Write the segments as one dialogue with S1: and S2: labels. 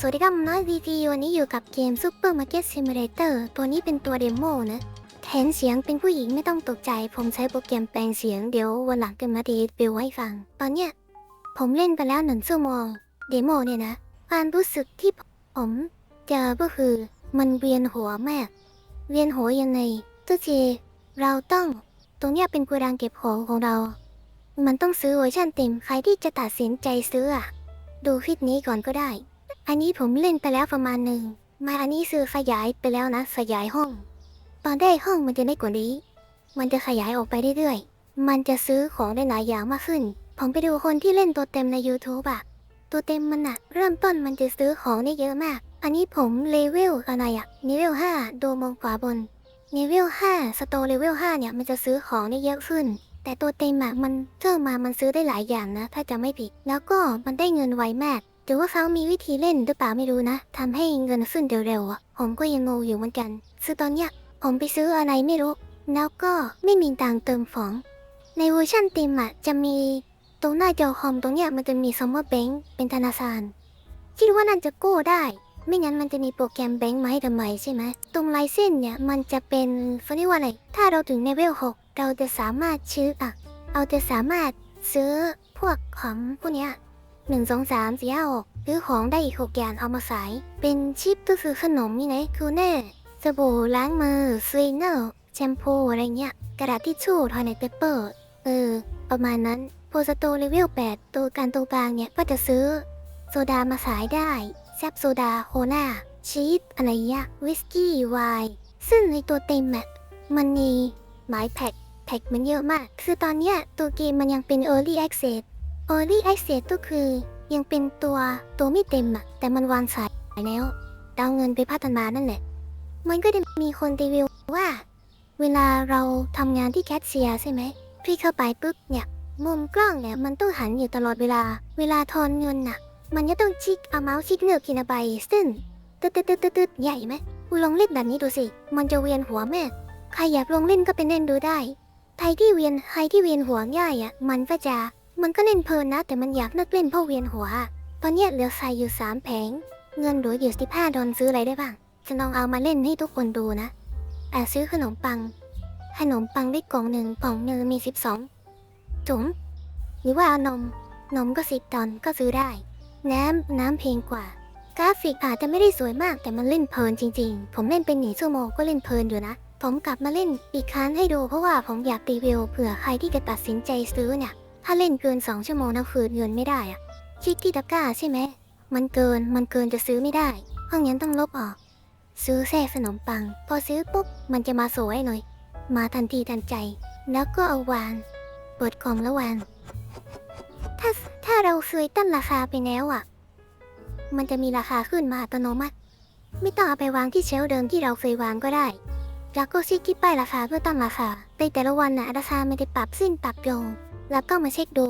S1: สวัสดีครับน้อยวีทีวันนี้อยู่กับเกม Super Market Simulator ตัวนี้เป็นตัวเดโมนะแทนเสียงเป็นผู้หญิงไม่ต้องตกใจ ผมใช้โปรแกรมแปลงเสียงเดี๋ยววันหลังจะมาดีบิวให้ฟัง ตอนเนี้ยผมเล่นไปแล้วหนึ่งชั่วโมงเดโมเนี่ยนะความรู้สึกที่ผมเจอก็คือมันเวียนหัวมาก เวียนหัวยังไงทุกทีเราต้องตรงเนี้ยเป็นโกดังเก็บของของเรา มันต้องซื้อเวอร์ชันเต็มใครที่จะตัดสินใจซื้ออะดูคลิปนี้ก่อนก็ได้ อันนี้ผมเล่นไปแล้วประมาณหนึ่ง มาอันนี้ซื้อขยายไปแล้วนะ ขยายห้อง ตอนได้ห้องมันจะได้กว่านี้ มันจะขยายออกไปเรื่อยๆ มันจะซื้อของได้หลายอย่างมากขึ้น ผมไปดูคนที่เล่นตัวเต็มใน YouTube อะตัวเต็มมันอะเริ่มต้นมันจะซื้อของได้เยอะมาก อันนี้ผมเลเวลอะไรอะเลเวล5ดูมองขวาบนเลเวล5สโตเลเวล5เนี่ยมันจะซื้อของได้เยอะขึ้น แต่ตัวเต็มอะมันเพิ่มมามันซื้อได้หลายอย่างนะ ถ้าจะไม่ผิด แล้วก็มันได้เงินไวมาก หรือว่าเขามีวิธีเล่นหรือเปล่าไม่รู้นะทำให้เงินขึ้นเร็วๆอะผมก็ยังงงอยู่เหมือนกัน คือตอนเนี้ยผมไปซื้ออะไรไม่รู้ แล้วก็ไม่มีตังเติมของ ในเวอร์ชันเต็มอะจะมีตรงหน้าจอคอมตรงเนี้ยมันจะมีซัมเมอร์แบงค์เป็นธนาคารคิดว่านั่นจะกู้ได้ ไม่งั้นมันจะมีโปรแกรมแบงค์มาให้ทำไมใช่ไหม ตรงลายเส้นเนี่ยมันจะเป็นเขาเรียกว่าอะไร ถ้าเราถึงเลเวล6เราจะสามารถซื้ออะเราจะสามารถซื้อพวกของพวกเนี้ย หนึ่งสองสามสี่ห้าหกหรือของได้อีกหกอย่างเอามาขายเป็นชิปก็คือขนมนี่นะคือแน่สบู่ล้างมือสวีเนอร์แชมพูอะไรเงี้ย กระดาษทิชชู่ทอยเลตเปเปอร์เออ ประมาณนั้นโพสโตเลเวล8ตัวการตัวกลางเนี่ยก็จะซื้อ โซดามาขายได้ แซบโซดาโคนาชีสอะไรเงี้ยวิสกี้ไวน์ซึ่งในตัวเต็มอะมันมีหมายแพ็กแพ็กมันเยอะมาก คือตอนเนี้ยตัวเกมมันยังเป็น Early Access Early Access ก็คือ ยังเป็นตัวตัวไม่เต็มอะแต่มันวางสายแล้วเอาเงินไปพัฒนานั่นแหละ มันก็จะมีคนรีวิวว่า เวลาเราทำงานที่แคชเชียร์ใช่ไหมพี่เข้าไปปุ๊บเนี่ย มุมกล้องเนี่ยมันต้องหันอยู่ตลอดเวลา เวลาทอนเงินน่ะ มันจะต้องชิกเอาเมาส์ชิกเลือกกินใบซึ่งตึ๊ดตึ๊ดตึ๊ดตึ๊ดตึ๊ดใหญ่ไหมคุณลองเล่นแบบนี้ดูสิ มันจะเวียนหัวแม่ใครอยากลองเล่นก็ไปเล่นดูได้ใครที่เวียนใครที่เวียนหัวง่ายอะ มันก็จะ มันก็เล่นเพลินนะแต่มันอยากเลิกเล่นเพราะเวียนหัว ตอนเนี้ยเหลือใส่อยู่สามแผง เงินหลืออยู่สิบห้าดอลซื้ออะไรได้บ้าง จะลองเอามาเล่นให้ทุกคนดูนะแอะซื้อขนมปัง ขนมปังได้กล่องหนึ่งกล่องหนึ่งมีสิบสองถุงหรือว่าเอานม นมก็สิบดอลก็ซื้อได้ น้ำน้ำเพลงกว่า กราฟิกอาจจะไม่ได้สวยมากแต่มันเล่นเพลินจริง ๆ ผมเล่นเป็นหนีชั่วโมงก็เล่นเพลินอยู่นะ ผมกลับมาเล่นอีกครั้งให้ดูเพราะว่าผมอยากรีวิวเผื่อใครที่จะตัดสินใจซื้อเนี่ย ถ้าเล่นเกิน2ชั่วโมงนะคืนเงินไม่ได้อะชิคกี้ตะกร้าใช่ไหม มันเกินมันเกินจะซื้อไม่ได้เพราะงั้นต้องลบออก ซื้อแค่ขนมปัง พอซื้อปุ๊บมันจะมาสวยหน่อยมาทันทีทันใจ แล้วก็เอาวางเปิดกล่องแล้ววางถ้าถ้าเราเคยตั้งราคาไปแล้วอะ มันจะมีราคาขึ้นมาอัตโนมัติ ไม่ต้องเอาไปวางที่เชลเดิมที่เราเคยวางก็ได้แล้วก็ซิกที่ป้ายราคาเพื่อตั้งราคาในแต่ละวันนะราคาไม่ได้ปรับขึ้นปรับลง แล้วก็มาเช็คดู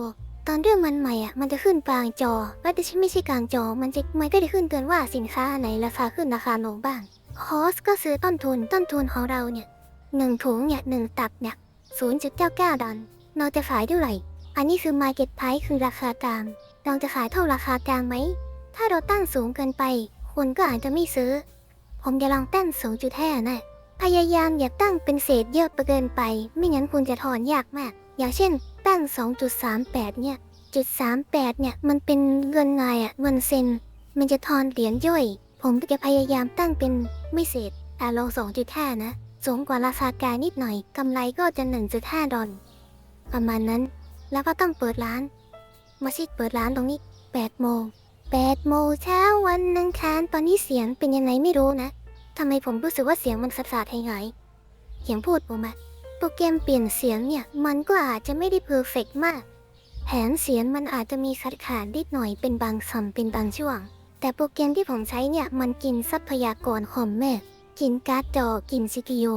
S1: ตอนเรื่องมันใหม่อะมันจะขึ้นกลางจอแล้วแต่ไม่ใช่กลางจอ มันจะมันก็จะขึ้นเตือนว่าสินค้าไหนราคาขึ้นราคาลงบ้างคอสก็ซื้อต้นทุนต้นทุนของเราเนี่ยหนึ่งถุงเนี่ยหนึ่งตับเนี่ยศูนย์จุดเก้าเก้าดอลเราจะขายเท่าไหร่ อันนี้คือ Market Price คือราคากลางเราจะขายเท่าราคากลางไหม ถ้าเราตั้งสูงเกินไป คนก็อาจจะไม่ซื้อ ผมจะลองตั้งสูงจุดแท้นะพยายามอย่าตั้งเป็นเศษเยอะเกินไป ไม่งั้นคุณจะถอนยากมาก อย่างเช่น ตั้ง 2.38 เนี่ย จุด 38 เนี่ย มันเป็นเงินไงอะเงินเซน มันจะทอนเหรียญย่อย ผมก็จะพยายามตั้งเป็นไม่เศษอ่ลอง2.5 นะ สูงกว่าราคากานิดหน่อย กำไรก็จะ 1.5 ดอลประมาณนั้น แล้วก็ต้องเปิดร้าน มาชิดเปิดร้านตรงนี้ 8 โมง 8 โมงเช้าวันอังคารตอนนี้เสียงเป็นยังไงไม่รู้นะทำไมผมรู้สึกว่าเสียงมันสับสาดหายหายเสียงพูดผมอะ โปรแกรมเปลี่ยนเสียงเนี่ย มันก็อาจจะไม่ได้เพอร์เฟกมาก แผนเสียงมันอาจจะมีขัดขาดนิดหน่อยเป็นบางคำเป็นบางช่วง แต่โปรแกรมที่ผมใช้เนี่ย มันกินทรัพยากรคอมแม่กินการ์ดจอ กิน CPU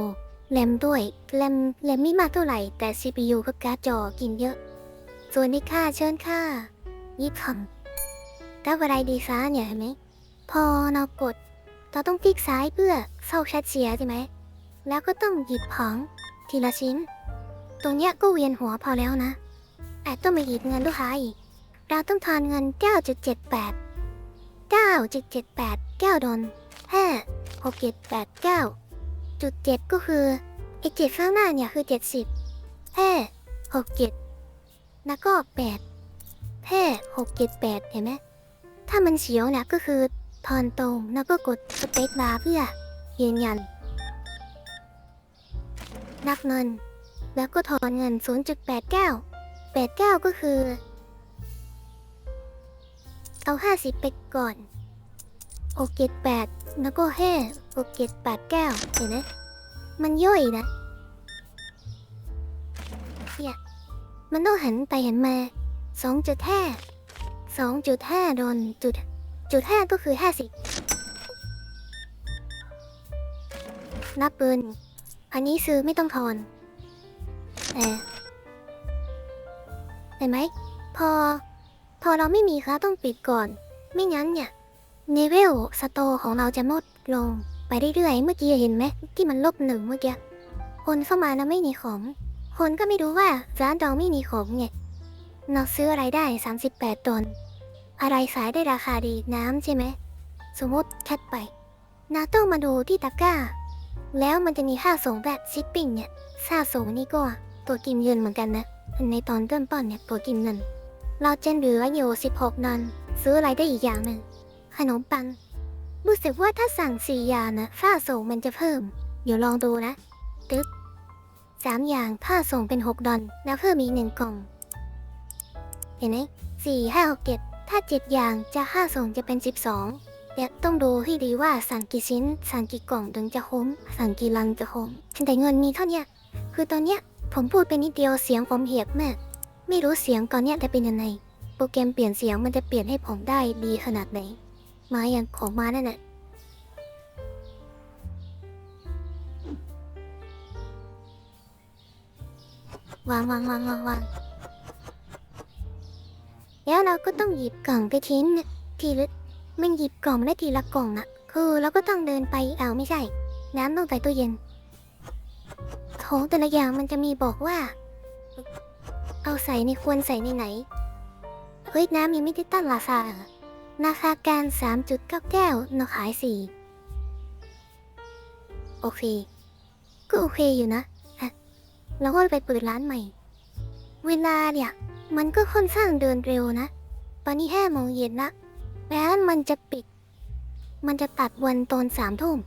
S1: แรมด้วยแรมแรมไม่มากเท่าไหร่ แต่ CPU กับการ์ดจอกินเยอะ ส่วนนี้ค่าเชิญค่ายี่คำถ้าอะไรดีซ่าเนี่ยเห็นไหม พอเรากด เราต้องคลิกซ้ายเพื่อเข้าแคชเชียใช่ไหม แล้วก็ต้องหยิบของ ทีละชิ้น ตรงเนี้ยก็เวียนหัวพอแล้วนะแต่ต้องมาหยิบเงินลูกค้าอีก เราต้องทอนเงิน 9.78เก้าจุดเจ็ดแปดเก้าดอลห้หกเจ็ดแปดเก้าจุดเจ็ดก็คือไอเจ็ดข้างหน้าเนี่ยคือเจ็ดสิบห้หกเจ็ดแล้วก็แปดห้หกเจ็ดแปดเห็นไหมถ้ามันเฉียวเนี่ยก็คือทอนตรงแล้วก็กดสเปคบาร์เพื่อยืนยัน นับเงิน แล้วก็ถอนเงิน 0.89 89 ก็คือ เอา 50 ไปก่อน6 7 8แล้วก็แห่6 7 8 9เห็นไหมมันย่อยนะเนี่ยมันต้องหันไปหันมา2จุดห้า2จุดห้าโดนจุดจุดห้าก็คือ50นับเบิน อันนี้ซื้อไม่ต้องทอนแต่เห็นไหม พอ พอเราไม่มีค้าต้องปิดก่อน ไม่งั้นเนี่ยเนเวลสโตของเราจะลดลงไปเรื่อยๆ เมื่อกี้เห็นไหม ที่มันลบหนึ่งเมื่อกี้ คนเข้ามาแล้วไม่มีของ คนก็ไม่รู้ว่าร้านเราไม่มีของไงเราซื้ออะไรได้ 38 ตน อะไรขายได้ราคาดีน้ำใช่ไหม สมมติแคทไป นาต้องมาดูที่ตะกร้า แล้วมันจะมีค่าส่งแบบชิปปิ้งเนี่ยค่าส่งนี่ก็ตัวกินเงินเหมือนกันนะในตอนเริ่มต้นเนี่ยตัวกินเงิน เราจะเหลืออยู่ 16 นอน ซื้ออะไรได้อีกอย่างหนึ่งขนมปัง รู้สึกว่าถ้าสั่งสี่อย่างนะค่าส่งมันจะเพิ่ม เดี๋ยวลองดูนะตึ๊บสามอย่างค่าส่งเป็น 6 ดอลแล้วเพิ่มอีกหนึ่งกล่อง เห็นไหมสี่ห้าหกเจ็ดถ้าเจ็ดอย่างจะค่าส่งจะเป็น 12 เนี่ยต้องดูให้ดีว่าสั่งกี่ชิ้น สั่งกี่กล่องถึงจะคุ้มสั่งกี่ลังจะคุ้มแต่เงินมีเท่านี้คือตอนเนี้ยผมพูดไปนิดเดียวเสียงผมเหียบมากไม่รู้เสียงตอนเนี้ยจะเป็นยังไงโปรแกรมเปลี่ยนเสียงมันจะเปลี่ยนให้ผมได้ดีขนาดไหนมาอย่างของมานั่นแหละวางวางวางวางวางแล้วเราก็ต้องหยิบกล่องไปทิ้งเนี่ยทีละ มันหยิบกล่องได้ทีละกล่องอะคือเราก็ต้องเดินไปเอาไม่ใช่ น้ำต้องใส่ตู้เย็นของแต่ละอย่างมันจะมีบอกว่า เอาใส่ในควรใส่ในไหน เฮ้ยน้ำยังไม่ได้ตั้งราคาเหรอราคาการ 3.9 แก้วเราขาย 4 โอเค ก็โอเคอยู่นะฮะเราก็ไปเปิดร้านใหม่ เวลาเนี่ย มันก็ค่อนข้างเดินเร็วนะ ตอนนี้ห้าโมงเย็นละ ร้านมันจะปิด มันจะตัดวันตอนสามทุ่ม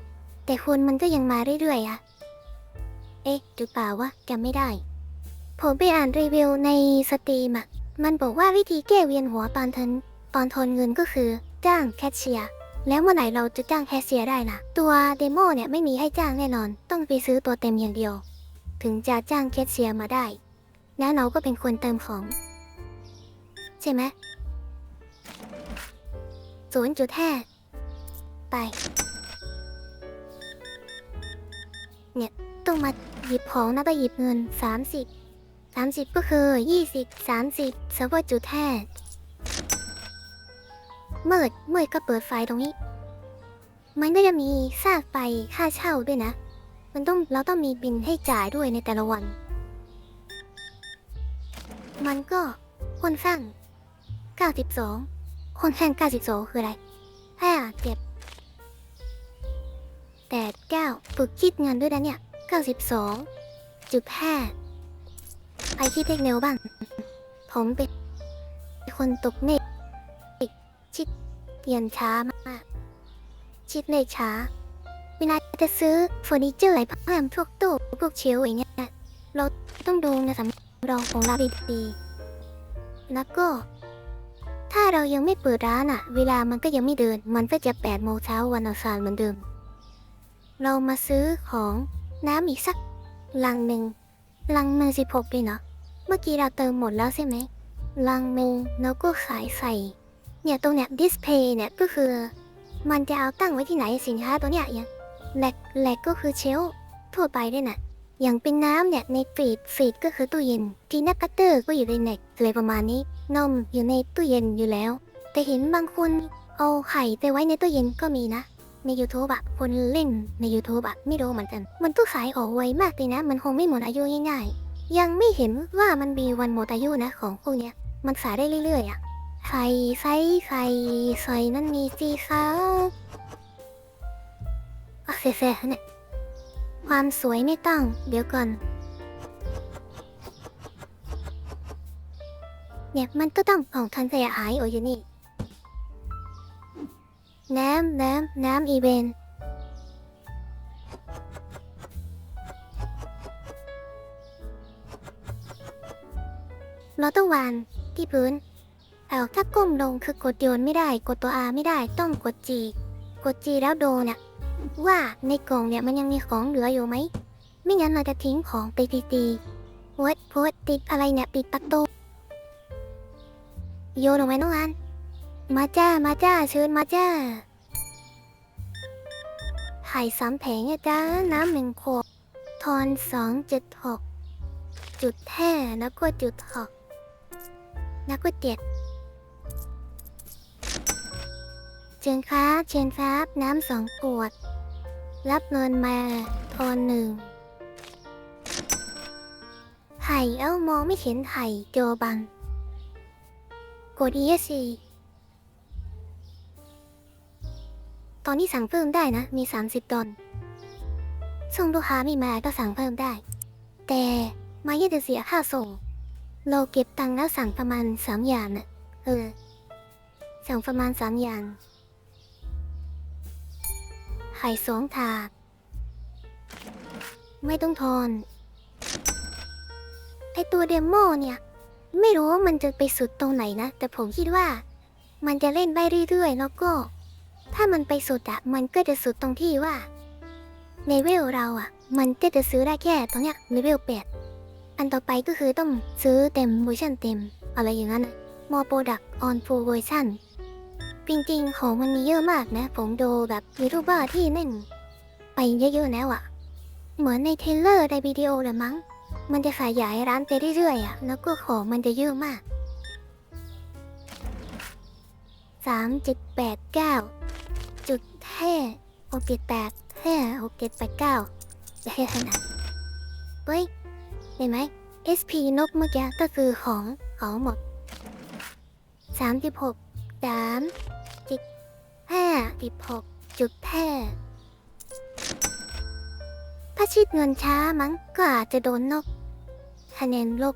S1: แต่คนมันก็ยังมาเรื่อยๆอะเอ๊ะจุดเปล่าวะจำไม่ได้ ผมไปอ่านรีวิวในสตรีมอะมันบอกว่าวิธีแก้เวียนหัวตอนทนตอนทนเงินก็คือ จ้างแคชเชียร์แล้วเมื่อไหร่เราจะจ้างแคชเชียร์ได้ล่ะ ตัวเดโมเนี่ยไม่มีให้จ้างแน่นอน ต้องไปซื้อตัวเต็มอย่างเดียว ถึงจะจ้างแคชเชียร์มาได้ แล้วเราก็เป็นคนเติมของ ใช่ไหม ศูนย์จุดห้าไป เนี่ย ต้องมาหยิบของนะไปหยิบเงิน30 30ก็คือ20 30สเวัสจุดห้าเมื่อเมื่อก็เปิดไฟตรงนี้ มันก็จะมีค่าไฟค่าเช่าด้วยนะ มันต้องเราต้องมีบินให้จ่ายด้วยในแต่ละวัน มันก็ค่อนข้าง92 ค่อนข้าง92คืออะไรห้าเจ็ดแปดเก้าฝึกคิดเงินด้วยนะเนี่ย 92 จุดห้าไปคิดเลขเร็วบ้าง ผมเป็นคนตกเน็ตชิดเรียนช้ามาก ชิดเลขช้าเวลาจะซื้อเฟอร์นิเจอร์อะไรพิ่มพวกตู้พวกเชลอย่างเงี้ยเราต้องดูนะสำรองของเราดีๆแล้วก็ ถ้าเรายังไม่เปิดร้านอะเวลามันก็ยังไม่เดิน มันก็จะแปดโมงเช้าวันอังคารเหมือนเดิม เรามาซื้อของน้ำอีกสักลังหนึ่งลังหนึ่งสิบหกเลยเนาะเมื่อกี้เราเติมหมดแล้วใช่ไหมลังหนึ่งแล้วก็ขายใส่ เนี่ยตรงเนี้ยดิสเพย์เนี่ยก็คือ มันจะเอาตั้งไว้ที่ไหนสินค้าตัวเนี้ยอย่างแหลกแหลกก็คือเชลทั่วไปด้วยนะ อย่างเป็นน้ำเนี่ยในฟีดฟีดก็คือตู้เย็น ทีนักกัตเตอร์ก็อยู่ในเน็กอะไรประมาณนี้ นมอยู่ในตู้เย็นอยู่แล้ว แต่เห็นบางคนเอาไข่ไปไว้ในตู้เย็นก็มีนะ ใน YouTube อะคนเล่นใน YouTube อะไม่รู้เหมือนกัน มันตู้ขายออกไวมากเลยนะ มันคงไม่หมดอายุง่ายๆ ยังไม่เห็นว่ามันมีวันหมดอายุนะของพวกเนี้ย มันขายได้เรื่อยๆอะไข่ไฟไข่ใส่นั่นมีสิคะโอเคเฟเนี่ย ความสวยไม่ต้อง เดี๋ยวก่อน เนี่ยมันก็ต้องของทันเสียหายโอ้ยนี่ น้ำน้ำน้ำอีเวนต์เราต้องวางที่พื้นเอาถ้าก้มลงคือกดโยนไม่ได้ กดตัว R ไม่ได้ต้องกด G กด G แล้วโดนอะ ว่าในกล่องเนี่ยมันยังมีของเหลืออยู่ไหม ไม่งั้นเราจะทิ้งของไปตีๆโวดโพดติดอะไรเนี่ยปิดประตูโยนลงไปน้องอัน มาจ้ามาจ้าเชิญมาจ้าไข่สามแผงจ้าน้ำหนึ่งขวดทอนสองจุดหกจุดแท่แล้วก็จุดหกแล้วก็เจ็ดเชิญครับเชิญครับน้ำสองขวด รับเงินมาทอนหนึ่งไข่เอ้ามองไม่เห็นไข่โจบัง กด ESC ตอนนี้สั่งเพิ่มได้นะ มี 30ดอลส่งลูกค้าไม่มาก็สั่งเพิ่มได้ แต่มายังจะเสียค่าส่ง เราเก็บตังค์แล้วสั่งประมาณ 3 อย่างน่ะ เออ สั่งประมาณ 3 อย่าง ข่สองถาด ไม่ต้องทอน ไอตัวเดโมเนี่ย ไม่รู้ว่ามันจะไปสุดตรงไหนนะ แต่ผมคิดว่า มันจะเล่นไปเรื่อยๆ แล้วก็ ถ้ามันไปสุดอะมันก็จะสุดตรงที่ว่าเลเวลเราอะมันก็จะซื้อได้แค่ตรงเนี้ยเลเวลแปดอันต่อไปก็คือต้องซื้อเต็มเวอร์ชันเต็ม อะไรอย่างนั้นมอโปรดักออนฟูลเวอร์ชัน จริงๆ ของมันมีเยอะมากนะ ผมดูแบบยูทูบเบอร์ที่เล่นไปเยอะๆแล้วอะเหมือนในเทเลอร์ในวิดีโอเลยมั้ง มันจะขยายร้านไปเรื่อยๆอะ แล้วก็ของมันจะเยอะมากสามจุดแปดเก้าจุดแท่หกเจ็ดแปดแท่หกเจ็ดแปดเก้าจะให้ขนาดเฮ้ย เห็นไหม SP นกเมื่อกี้ก็คือของของหมด สามสิบห้าสิบหกจุดแท่ถ้าชิดเงินช้ามั้งก็อาจจะโดนนกคะแนนลบ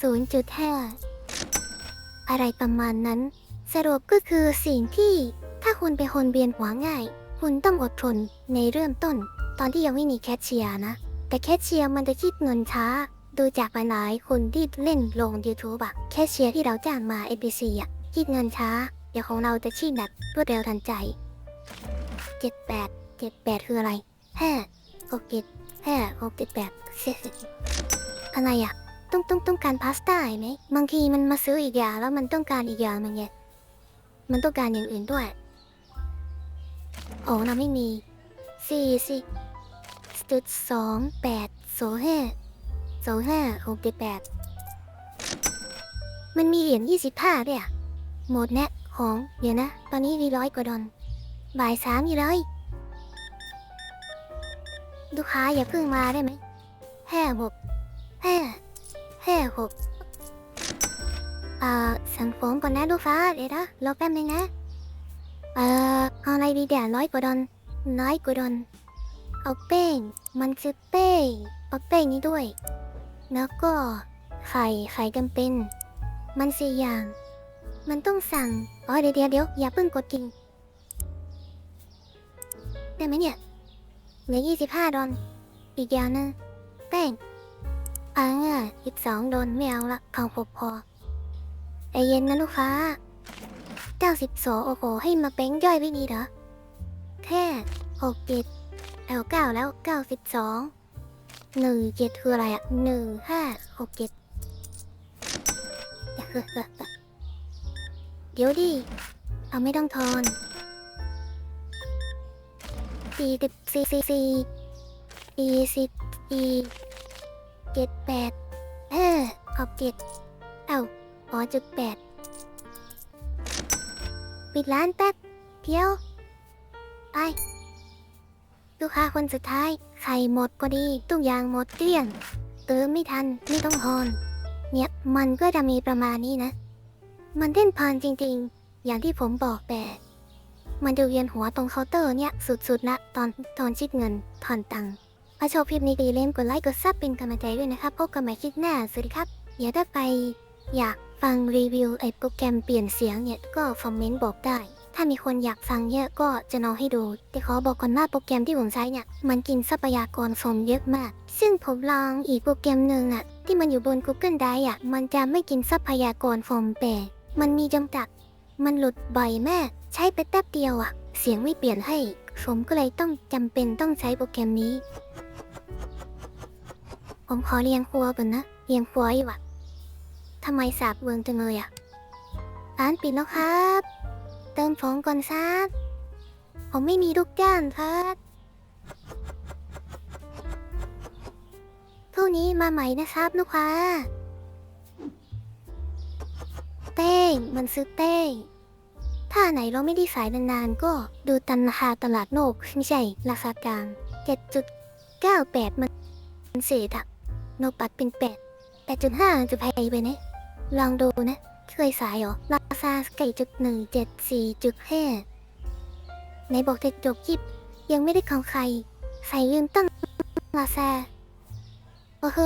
S1: ศูนย์จุดห้าอะไรประมาณนั้น สรุปก็คือสิ่งที่ถ้าคุณเป็นคนเบียนหัวง่าย คุณต้องอดทนในเริ่มต้น ตอนที่ยังไม่มีแคชเชียร์นะ แต่แคชเชียร์มันจะคิดเงินช้า ดูจากหลายคนที่เล่นลง YouTube อะแคชเชียร์ที่เราจ้างมา NPC อะคิดเงินช้า เดี๋ยวของเราจะคิดแบบรวดเร็วทันใจ 78 78 คืออะไรแฮ่หกเจ็ดแฮ่หกเจ็ดแปดอะไรอะต้องต้องต้องการพาสต้าไหมบางทีมันมาซื้ออีกอย่างแล้วมันต้องการอีกอย่างมันไงมันต้องการอย่างอื่นด้วยโอ้เราไม่มีสี่สิจุดสองแปดโซแฮ่ โซแฮ่หกเจ็ดแปดมันมีเหรียญยี่สิบห้าด้วยอะหมดแน่ของ เดี๋ยวนะ ตอนนี้มีร้อยกว่าดอลบ่ายสามอยู่เลยลูกค้าอย่าเพิ่งมาได้ไหมแห่หกแห่แห่หกอ่าสั่งของก่อนนะลูกค้าเดี๋ยวนะรอแป๊บนึงนะ เอ่อเอาอะไรดีเดี๋ยวร้อยกว่าดอนน้อยกว่าดอนเอาเป้ง มันคือเป้งเอาเป้งนี้ด้วย แล้วก็ไข่ไข่จำเป็น มันสี่อย่าง มันต้องสั่งอ๋อเดี๋ยวเดี๋ยวเดี๋ยวอย่าเพิ่งกดกินได้ไหมเนี่ยเหลือยี่สิบห้าดอลอีกอย่างหนึงแป้งอ่าอีกสองดอลไม่เอาละเอาพอพอไอเย็นนะลูกค้าเก้าสิบสองโอ้โหให้มาแป้งย่อยไว้นี่เหรอแค่หกเจ็ดเอาเก้าแล้วเก้าสิบสอง หนึ่งเจ็ดคืออะไรอะหนึ่งห้าหกเจ็ดเดี๋ยวดิ เอาไม่ต้องทอนสี่สิบสี่สี่สี่สี่สิบสี่เจ็ดแปดเออขอบเจ็ดเอ้าอ๋อจุดแปดปิดร้านแป๊บเดียว ไปลูกค้าคนสุดท้าย ไข่หมดก็ดีทุกอย่างหมดเกลี้ยงเติมไม่ทันไม่ต้องทอนเนี่ยมันก็จะมีประมาณนี้นะ มันเล่นพานจริงๆ อย่างที่ผมบอกแต่มันดูเวียนหัวตรงเคาน์เตอร์เนี่ยสุดๆละตอนตอนชิดเงินถอนตังค์ถ้าชอบคลิปนี้ก็อย่มกดไลค์กดซับเป็นกำลังใจด้วยนะครับพบกันใหม่คลิปหน้าสวัสดีครับเดี๋ยวถ้าไปอยากฟังรีวิวไอ้โปรแกรมเปลี่ยนเสียงเนี่ยก็คอมเมนต์บอกได้ ถ้ามีคนอยากฟังเยอะก็จะนอให้ดู แต่ขอบอกก่อนว่าโปรแกรมที่ผมใช้เนี่ยมันกินทรัพยากรสมเยอะมาก ซึ่งผมลองอีกโปรแกรมหนึ่งอะที่มันอยู่บน Google Drive อะมันจะไม่กินทรัพยากรโฟมแต่มันมีจำกัด มันหลุดบ่อยแม่ใช้ไปแป๊บเดียวอะเสียงไม่เปลี่ยนให้ ผมก็เลยต้องจำเป็นต้องใช้โปรแกรมนี้ ผมขอเรียงครัวก่อนนะเรียงครัวอยู่ะทำไมสาบเวิงจังเลยอะร้านปิดแล้วครับ เติมของก่อนซับ ผมไม่มีลูกจ้างครับพรุ่งนี้มาใหม่นะครับลูกค้า เต้งมันซื้อเต้งถ้าไหนเราไม่ได้สายนานๆ ก็ดูตันราคาตลาดโลกไม่ใช่ราคากลาง7.98 มันเศษอะโนปัดเป็น 8 8.5 จะแพงไปนะ ลองดูนะ เคยสายเหรอราซาสเก่จุดหนึ่งเจ็ดสี่จุดห้าไหนบอกจะจบคลิปยังไม่ได้ของใคร ใส่ยืนตั้งราซาโอ้โห